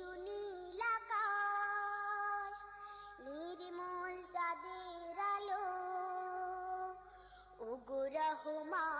সুনীল আকাশ নির্মল চাঁদের আলো ওগো রহমান।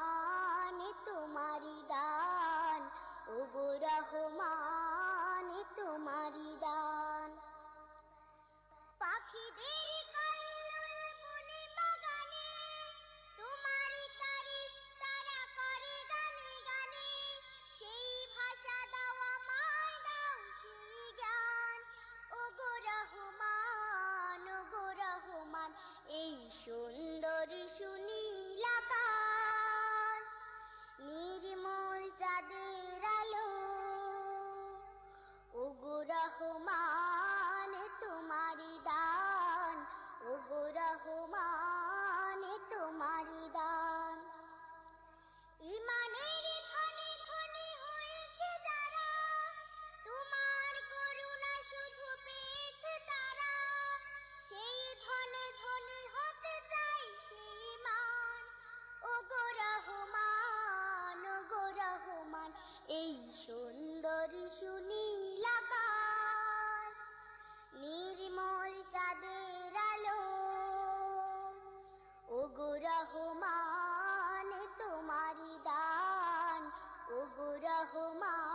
চাঁদের আলো। ওগো রহমান তোমারি দান। ওগো রহমান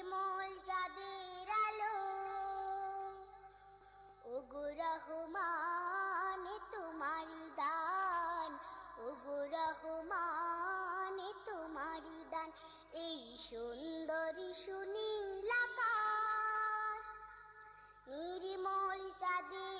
শ্যামল চাঁদের আলো। ওগো রহমান তোমার দান। রহমান তোমার দান। এই সুন্দরী সুনীল নির্মল চাঁদের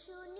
শুনি